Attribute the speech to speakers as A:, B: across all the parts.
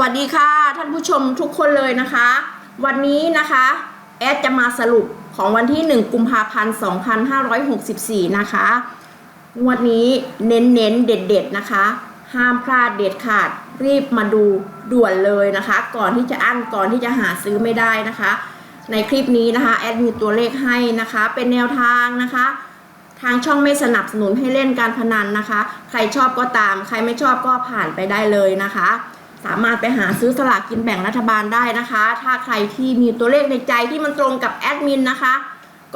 A: วัสดีค่ะ ท่านผู้ชมทุกคนเลยนะคะ วันนี้นะคะ แอดจะมาสรุปของวันที่ 1 กุมภาพันธ์ 2564 นะคะงวดนี้เน้นๆเด็ดๆนะคะ ห้ามพลาดเด็ดขาด รีบมาดูด่วนเลยนะคะ ก่อนที่จะอั้นก่อนที่จะหาซื้อไม่ได้นะคะ ในคลิปนี้นะคะแอดมีตัวเลขให้นะคะ เป็นแนวทางนะคะทางช่องไม่สนับสนุนให้เล่นการพนันนะคะ ใครชอบก็ตาม ใครไม่ชอบก็ผ่านไปได้เลยนะคะ สามารถไปหาซื้อสลากกินแบ่งรัฐบาลได้นะคะ ถ้าใครที่มีตัวเลขในใจที่มันตรงกับแอดมินนะคะ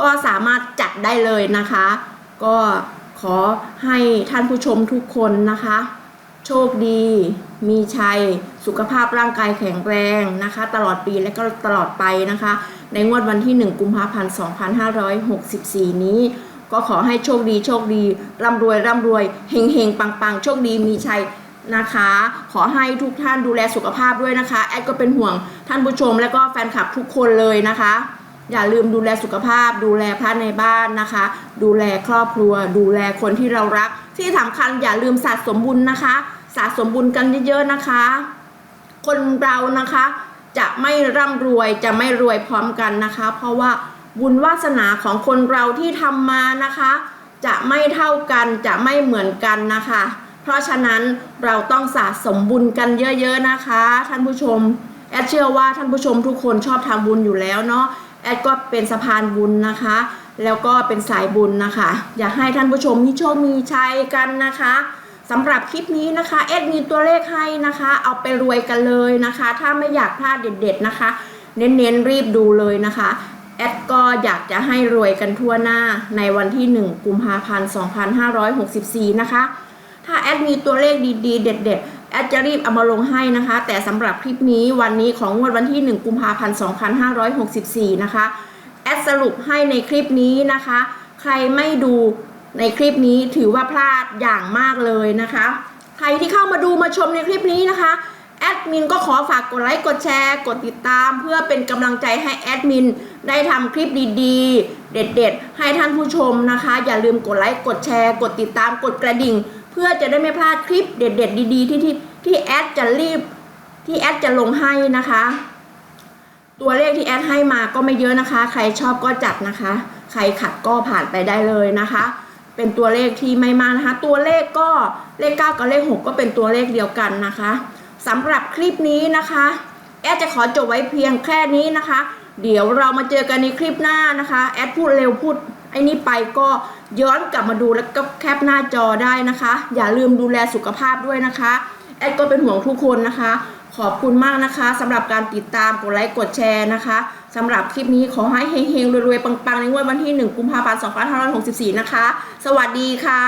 A: ก็สามารถจัดได้เลยนะคะ ก็ขอให้ท่านผู้ชมทุกคนนะคะ โชคดี มีชัย สุขภาพร่างกายแข็งแรงนะคะ ตลอดปีและก็ตลอดไปนะคะ ในงวดวันที่ 1 กุมภาพันธ์ 2564 นี้ก็ขอให้โชคดีโชคดี ร่ำรวยร่ำรวย เฮงเฮงปังปังโชคดีมีชัย นะคะ ขอให้ทุกท่านดูแลสุขภาพด้วยนะคะ แอดก็เป็นห่วงท่านผู้ชมและก็แฟนคลับทุกคนเลยนะคะ อย่าลืมดูแลสุขภาพ ดูแลพระในบ้านนะคะ ดูแลครอบครัว ดูแลคนที่เรารัก ที่สำคัญอย่าลืมสะสมบุญนะคะ สะสมบุญกันเยอะๆนะคะ คนเรานะคะจะไม่ร่ำรวยจะไม่รวยพร้อมกันนะคะ เพราะว่าบุญวาสนาของคนเราที่ทำมานะคะ จะไม่เท่ากันจะไม่เหมือนกันนะคะ เพราะฉะนั้นเราต้องสะสมบุญกันเยอะๆนะคะ ท่านผู้ชม แอดเชื่อว่าท่านผู้ชมทุกคนชอบทำบุญอยู่แล้วเนาะแอดก็เป็นสะพานบุญนะคะ แล้วก็เป็นสายบุญนะคะ อยากให้ท่านผู้ชมมีโชคมีชัยกันนะคะสำหรับคลิปนี้นะคะเอ็ดมีตัวเลขให้นะคะ เอาไปรวยกันเลยนะคะ ถ้าไม่อยากพลาดเด็ดๆนะคะ เน้นๆรีบดูเลยนะคะแอดก็อยากจะให้รวยกันทั่วหน้าในวันที่ 1 กุมภาพันธ์ 2564 นะคะ ถ้าแอดมีตัวเลขดีๆ เด็ด ๆแอดจะรีบเอามาลงให้นะคะ แต่สำหรับคลิปนี้วันนี้ของงวดวันที่ 1 กุมภาพันธ์2564 นะคะ แอดสรุปให้ในคลิปนี้นะคะ ใครไม่ดูในคลิปนี้ถือว่าพลาดอย่างมากเลยนะคะ ใครที่เข้ามาดูมาชมในคลิปนี้นะคะ แอดมินก็ขอฝากกดไลค์ กดแชร์ กดติดตาม เพื่อเป็นกำลังใจให้แอดมินได้ทำคลิปดีๆ เด็ด ๆ ให้ท่านผู้ชมนะคะ อย่าลืมกดไลค์ กดแชร์ กดติดตาม กดกระดิ่ง พื่อจะได้ไม่พลาดคลิปเด็ด ๆ ดี ๆ ที่ที่ที่แอดจะรีบที่แอดจะลงให้นะคะ ตัวเลขที่แอดให้มาก็ไม่เยอะนะคะ ใครชอบก็จัดนะคะ ใครขัดก็ผ่านไปได้เลยนะคะ เป็นตัวเลขที่ไม่มากนะคะ ตัวเลขก็เลข 9 กับเลข 6 ก็เป็นตัวเลขเดียวกันนะคะสำหรับคลิปนี้นะคะ แอดจะขอจบไว้เพียงแค่นี้นะคะ เดี๋ยวเรามาเจอกันในคลิปหน้านะคะ แอดพูดเร็วพูด อ้นี่ไปก็ย้อนกลับมาดูแล้วก็แคปหน้าจอได้นะคะ อย่าลืมดูแลสุขภาพด้วยนะคะแอดก็เป็นห่วงทุกคนนะคะ ขอบคุณมากนะคะสำหรับการติดตามกดไลค์กดแชร์นะคะสำหรับคลิปนี้ขอให้เฮงๆรวยๆปังๆในงวดวันที่ 1 กุมภาพันธ์2564 นะคะ สวัสดีค่ะ